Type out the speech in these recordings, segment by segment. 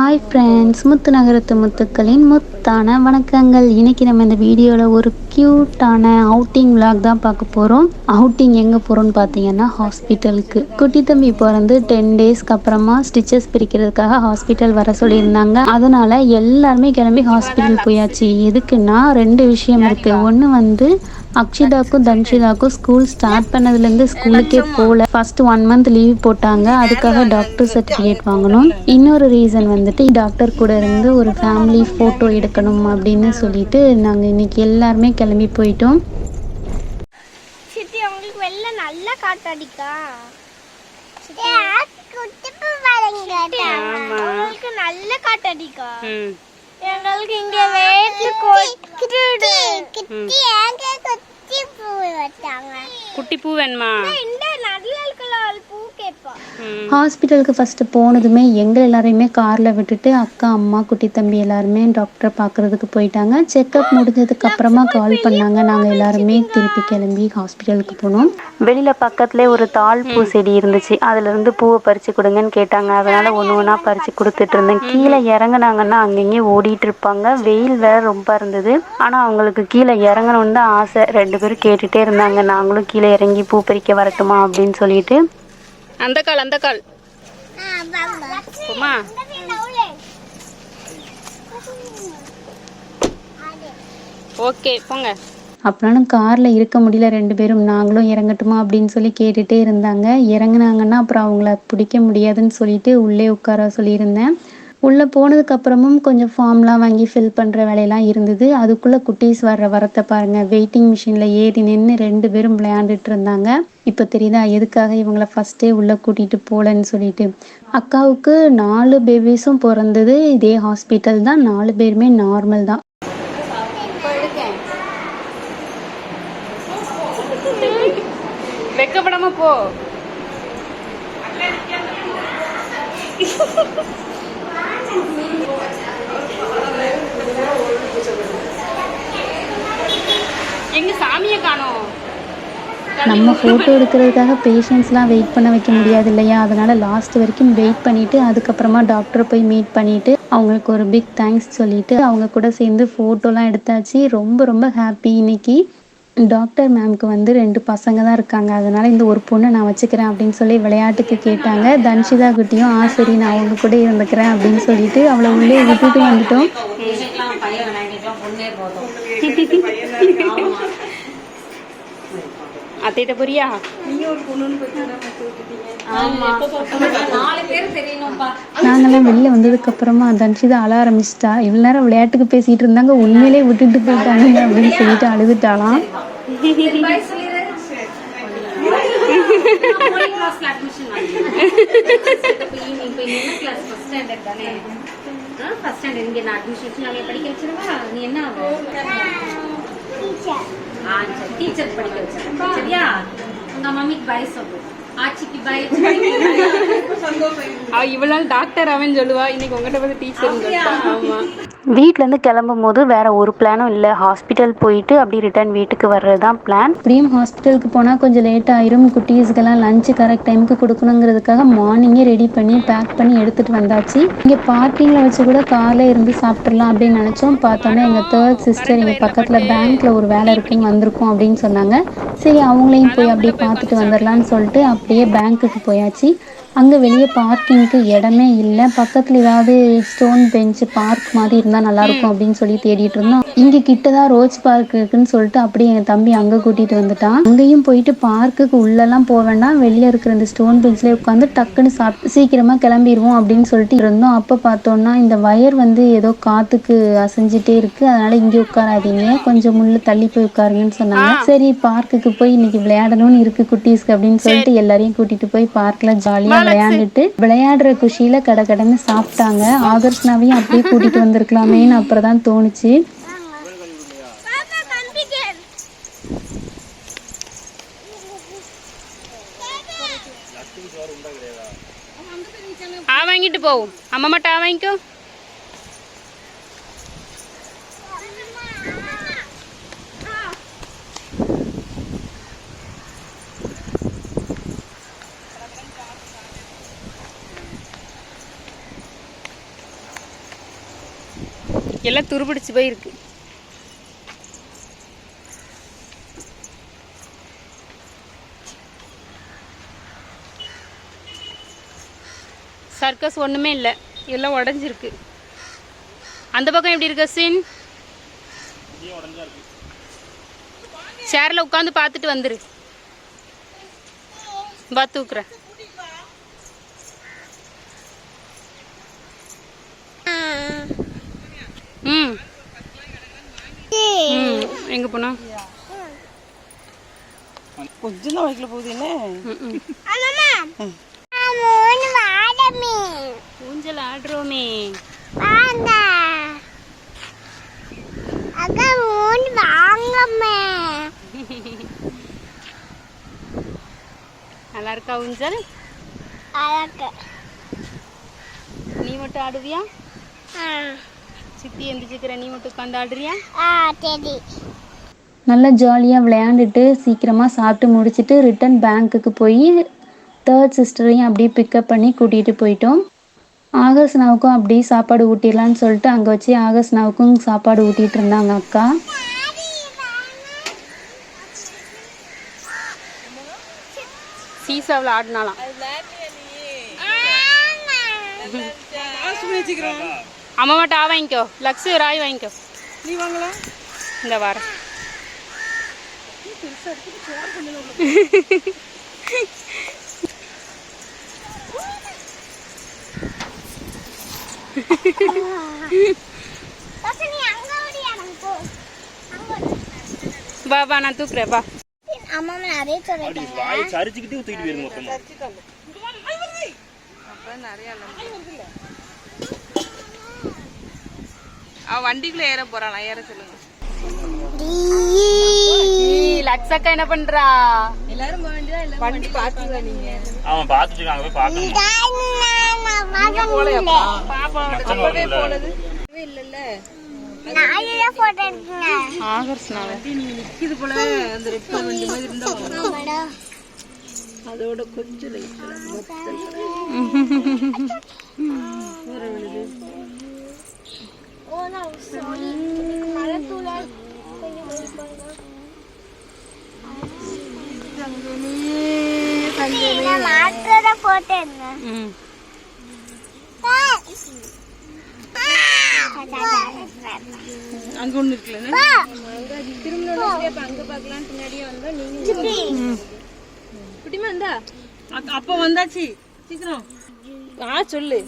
Hi friends முத்து நகரத்து முத்துக்களின் முத்தான வணக்கங்கள். இன்னைக்கு நம்ம இந்த வீடியோவில் ஒரு க்யூட்டான அவுட்டிங் விளாக் தான் பார்க்க போகிறோம் அவுட்டிங் எங்கே போகிறோம்னு பார்த்தீங்கன்னா ஹாஸ்பிட்டலுக்கு குட்டி தம்பி பிறந்து டென் டேஸ்க்கு அப்புறமா ஸ்டிச்சஸ் பிரிக்கிறதுக்காக ஹாஸ்பிட்டல் வர சொல்லியிருந்தாங்க. அதனால் எல்லாருமே கிளம்பி ஹாஸ்பிட்டல் போயாச்சு. எதுக்குன்னா ரெண்டு விஷயம் இருக்குது ஒன்று வந்து அக்ஷிதாக்கும் தன்ஷிதாக்கும் ஸ்கூல் ஸ்டார்ட் பண்ணதுலேருந்து ஸ்கூலுக்கே போகல. ஃபர்ஸ்ட் ஒன் மந்த் லீவ் போட்டாங்க. அதுக்காக டாக்டர் சர்டிஃபிகேட் வாங்கணும். இன்னொரு ரீசன் வந்துட்டு டாக்டர் கூட இருந்து ஒரு ஃபேமிலி ஃபோட்டோ எடுக்கணும் அப்படின்னு சொல்லிட்டு நாங்கள் இன்னைக்கு எல்லாருமே கிளம்பி போயிட்டோம். சித்தி உங்களுக்கு வெளில நல்லா காத்தடிக்கா. உங்களுக்கு நல்ல காத்தடிக்கா. எங்களுக்கு இங்க வேட்டு கொட்டுடு குட்டி பூ வேணுமா இந்த நல்ல கலர் பூ கேப்பா ஹாஸ்பிட்டலுக்கு ஃபஸ்ட்டு போனதுமே எங்கள் எல்லாரையுமே காரில் விட்டுட்டு அக்கா அம்மா குட்டி தம்பி எல்லாருமே டாக்டரை பார்க்குறதுக்கு போயிட்டாங்க. செக்கப் முடிஞ்சதுக்கு அப்புறமா கால் பண்ணாங்க. நாங்கள் எல்லாருமே திருப்பி கிளம்பி ஹாஸ்பிட்டலுக்கு போனோம். வெளியில் பக்கத்துலேயே ஒரு தாள் பூ செடி இருந்துச்சு. அதுலேருந்து பூவை பறித்து கொடுங்கன்னு கேட்டாங்க. அதனால் ஒன்று ஒன்றா பறித்து கொடுத்துட்டு இருந்தேன். கீழே இறங்குனாங்கன்னா அங்கங்கே ஓடிட்டு இருப்பாங்க. வெயில் வேற ரொம்ப இருந்தது. ஆனால் அவங்களுக்கு கீழே இறங்கணும்னு தான் ஆசை. ரெண்டு பேரும் கேட்டுகிட்டே இருந்தாங்க. நாங்களும் கீழே இறங்கி பூ பறிக்க வரட்டுமா அப்படின்னு சொல்லிட்டு. அந்த கால் அந்த கால். போமா ஓகே போங்க. அப்புறம் காரில் இருக்க முடியல ரெண்டு பேரும் நாங்களும் இறங்கட்டுமா அப்படின்னு சொல்லி கேட்டுகிட்டே இருந்தாங்க. இறங்குனாங்கன்னா அப்புறம் அவங்கள பிடிக்க முடியாதுன்னு சொல்லிட்டு உள்ளே உட்கார சொல்லியிருந்தேன். உள்ளே போனதுக்கப்புறமும் கொஞ்சம் ஃபார்ம்லாம் வாங்கி ஃபில் பண்ணுற வேலையெல்லாம் இருந்தது. அதுக்குள்ளே குட்டீஸ் வர்ற வரத்தை பாருங்கள் வெயிட்டிங் மிஷினில் ஏறி நின்று ரெண்டு பேரும் விளையாண்டுட்டு இருந்தாங்க. இப்போ தெரியுதா? எதுக்காக இவங்கள ஃபஸ்ட்டே உள்ளே கூட்டிகிட்டு போகலன்னு சொல்லிட்டு. அக்காவுக்கு நாலு பேபிஸும் பிறந்தது இதே ஹாஸ்பிட்டல் தான். நாலு பேருமே நார்மல் தான். வெக்கப்படாம போ. எங்க சாமியை காணோம். நம்ம ஃபோட்டோ எடுக்கிறதுக்காக பேஷண்ட்ஸ்லாம் வெயிட் பண்ண வைக்க முடியாது இல்லையா? அதனால் லாஸ்ட் வரைக்கும் வெயிட் பண்ணிவிட்டு அதுக்கப்புறமா டாக்டரை போய் மீட் பண்ணிவிட்டு அவங்களுக்கு ஒரு பிக் தேங்க்ஸ் சொல்லிவிட்டு அவங்க கூட சேர்ந்து ஃபோட்டோலாம் எடுத்தாச்சு. ரொம்ப ரொம்ப ஹாப்பி இன்னைக்கு. டாக்டர் மேம்க்கு வந்து ரெண்டு பசங்க தான் இருக்காங்க. அதனால் இந்த ஒரு பொண்ணை நான் வச்சுக்கிறேன் அப்படின்னு சொல்லி விளையாட்டுக்கு கேட்டாங்க. தன்ஷிதா குட்டியும் ஆ சரி நான் அவங்க கூட இருந்துக்கிறேன் அப்படின்னு சொல்லிட்டு அவளை உள்ளே விட்டுட்டு வந்துட்டோம். அத்தைட்ட புரியா? நாங்கெல்லாம் வெளில வந்ததுக்கு அப்புறமா தன்ஷிதா அழ ஆரம்பிச்சிட்டா. இவ்வளோ நேரம் விளையாட்டுக்கு பேசிட்டு இருந்தாங்க. உண்மையிலே விட்டுட்டு போயிட்டாங்க அப்படின்னு சொல்லிட்டு அழுதுட்டாலாம் டீச்சர் படிக்க வச்சேன் சரியா? உங்க மம்மிக்கு பய சொல்லு இவ்வளவு டாக்டர் அவன் சொல்லுவா. இன்னைக்கு உங்ககிட்ட வந்து டீச்சர் சொல்லிட்டா ஆமா. வீட்டிலேருந்து கிளம்பும் போது வேற ஒரு பிளானும் இல்லை. ஹாஸ்பிட்டல் போயிட்டு அப்படி ரிட்டர்ன் வீட்டுக்கு வர்றது தான் பிளான் இப்படியும் ஹாஸ்பிட்டலுக்கு போனால் கொஞ்சம் லேட் ஆயிரும். குட்டீஸ்க்கெல்லாம் லஞ்சு கரெக்ட் டைமுக்கு கொடுக்கணுங்கிறதுக்காக மார்னிங்கே ரெடி பண்ணி பேக் பண்ணி எடுத்துட்டு வந்தாச்சு. இங்கே பார்க்கிங்கில் வச்சு கூட காரில் இருந்து சாப்பிட்றலாம் அப்படின்னு நினச்சோம். பார்த்தோன்னே எங்கள் தேர்ட் சிஸ்டர் எங்கள் பக்கத்தில் பேங்க்கில் ஒரு வேலை இருக்குன்னு வந்திருக்கோம் அப்படின்னு சொன்னாங்க. சரி அவங்களையும் போய் அப்படியே பார்த்துட்டு வந்துடலான்னு சொல்லிட்டு அப்படியே பேங்க்குக்கு போயாச்சு. அங்கே வெளியே பார்க்கிங்க்கு இடமே இல்லை. பக்கத்தில் ஏதாவது ஸ்டோன் பெஞ்ச் பார்க் மாதிரி இருந்தால் நல்லாயிருக்கும் அப்படின்னு சொல்லி தேடிட்டு இருந்தோம். இங்கே கிட்ட தான் ரோஸ் பார்க் இருக்குன்னு சொல்லிட்டு அப்படியே என் தம்பி அங்கே கூட்டிகிட்டு வந்துட்டான். அங்கேயும் போயிட்டு பார்க்குக்கு உள்ளெல்லாம் போக வேண்டாம். வெளியே இருக்கிற இந்த ஸ்டோன் பெஞ்ச்லேயே உட்காந்து டக்குன்னு சாப்பிட்டு சீக்கிரமாக கிளம்பிடுவோம் அப்படின்னு சொல்லிட்டு இருந்தோம். அப்போ பார்த்தோன்னா இந்த வயர் வந்து ஏதோ காற்றுக்கு அசைஞ்சிட்டே இருக்குது அதனால் இங்கே உட்காராதீங்க. கொஞ்சம் முள்ளு தள்ளி போய் உட்காருங்கன்னு சொன்னாங்க. சரி பார்க்குக்கு போய் இன்னைக்கு விளையாடணும்னு இருக்கு குட்டீஸ்க்கு அப்படின்னு சொல்லிட்டு எல்லாரையும் கூட்டிட்டு போய் பார்க்ல ஜாலியா விளையாண்டுட்டு விளையாடுற குஷியில கடை கடன்னு சாப்பிட்டாங்க. ஆகர்ஷ்னாவையும் அப்படியே கூட்டிட்டு வந்திருக்கலாமேன்னு அப்புறம் தான் தோணுச்சு. ஆ வாங்கிட்டு போவோம் அம்மா மட்டும் ஆ வாங்கிக்கோ. எல்லாம் துருபிடிச்சு போயிருக்கு சர்க்கஸ் ஒன்றுமே இல்லை. எல்லாம் உடஞ்சிருக்கு. அந்த பக்கம் எப்படி இருக்கு சீன் சேரில் உட்காந்து பார்த்துட்டு வந்துரு. பா தூக்குறேன். ம். ம். எங்கே போனா? கொஞ்சம் தான் வயிற்றுல போகுது என்ன? ஊஞ்சல் ஆடுறோமே. வாங்க. அக்கா மூணு வாங்கம்மே. நல்லா இருக்கா ஊஞ்சல்? அழகு நீ மட்டும் ஆடுவியா? ஆ. சித்தி எந்திரிச்சுக்கிற நீ மட்டும் உட்காந்து ஆடுறியா ஆ சரி. நல்லா ஜாலியாக விளையாண்டுட்டு சீக்கிரமாக சாப்பிட்டு முடிச்சுட்டு ரிட்டன் பேங்க்குக்கு போய் தேர்ட் சிஸ்டரையும் அப்படியே பிக்கப் பண்ணி கூட்டிகிட்டு போயிட்டோம். ஆகஸ்னாவுக்கும் அப்படியே சாப்பாடு ஊட்டிடலான்னு சொல்லிட்டு அங்கே வச்சு ஆகஸ்னாவுக்கும் சாப்பாடு ஊட்டிகிட்டு இருந்தாங்க அக்கா. சீசாவில் ஆடினாலாம் அம்மா மட்டும் ஆ வாங்கிக்கோ லக்ஸு ராய் வாங்கிக்கோ நீ வாங்கலாம் இந்த வாரம் நீ அங்க ஓடியா போ வா வா நான் தூக்குறேன் வா அம்மா நிறைய சொல்லிட்டாங்க வாய் சரிச்சுக்கிட்டு தூக்கிட்டு போயிருங்க மொத்தமா அவ வண்டிக்குள்ள ஏற போறான். ஏற சொல்லுங்க. லக்ஸக்கா என்ன பண்றா? வண்டி பாத்தீங்களா நீங்க. அவன் பார்த்துட்டு அங்க போய் பார்க்கணும் மச்சான் வரணும்ல. நான் போட்டோ எடுத்துங்க ஆகர்ஸ்னால இது போல அந்த கலர் வண்டி மாதிரி இருந்தா அதோட கொஞ்சம் லைட் நான் சாரி மழை கொஞ்சம் மாத்திர போட்டோ எடுங்க ம் அங்க வந்தா? இருக்குல்ல குட்டிமா இந்தா அப்ப வந்தாச்சு. சீக்கிரம். ஆ சொல்லு.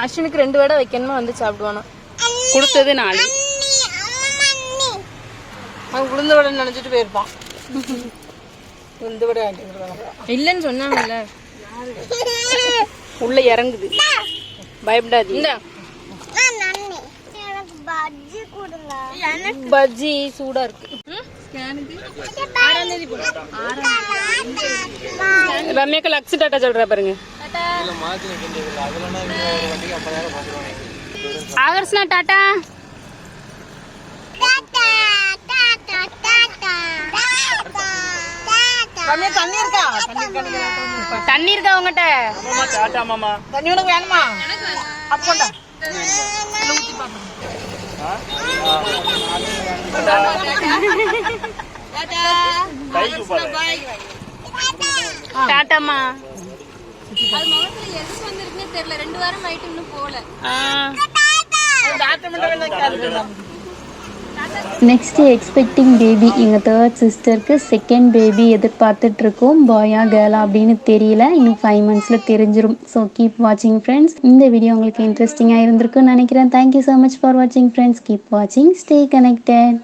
அஸ்வினுக்கு ரெண்டு வடை வைக்கணுமா? வந்து சாப்பிடுவானா? கொடுத்தது நாலு. அவன் உளுந்த வடை நினைச்சிட்டு போயிருப்பான். உளுந்த வடை இல்லைன்னு சொன்னாங்கல்ல. உள்ள இறங்குது. பயப்படாது எனக்கு பஜ்ஜி கொடுங்க. எனக்கு பஜ்ஜி சூடா இருக்கு. ரம்யாக்கு லக்ஸ் டாட்டா சொல்றா பாருங்க. ஆகர்ஸ்னா tata? Tata tata tata Ramya தண்ணி இருக்கா தண்ணி இருக்கா தண்ணி இருக்கா உங்ககிட்ட? மாமா நெக்ஸ்ட் எக்ஸ்பெக்டிங் பேபி எங்கள் தேர்ட் சிஸ்டருக்கு செகண்ட் பேபி எதிர்பார்த்துட்டு இருக்கோம் பாயா கேர்ளா அப்படின்னு தெரியல. இன்னும் ஃபைவ் மந்த்ஸில் தெரிஞ்சிரும். ஸோ கீப் வாட்சிங் ஃப்ரெண்ட்ஸ் இந்த வீடியோ உங்களுக்கு இன்ட்ரெஸ்டிங்காக இருந்திருக்குன்னு நினைக்கிறேன். தேங்க்யூ ஸோ மச் ஃபார் வாட்சிங் ஃப்ரெண்ட்ஸ் கீப் வாட்சிங் ஸ்டே கனெக்டட்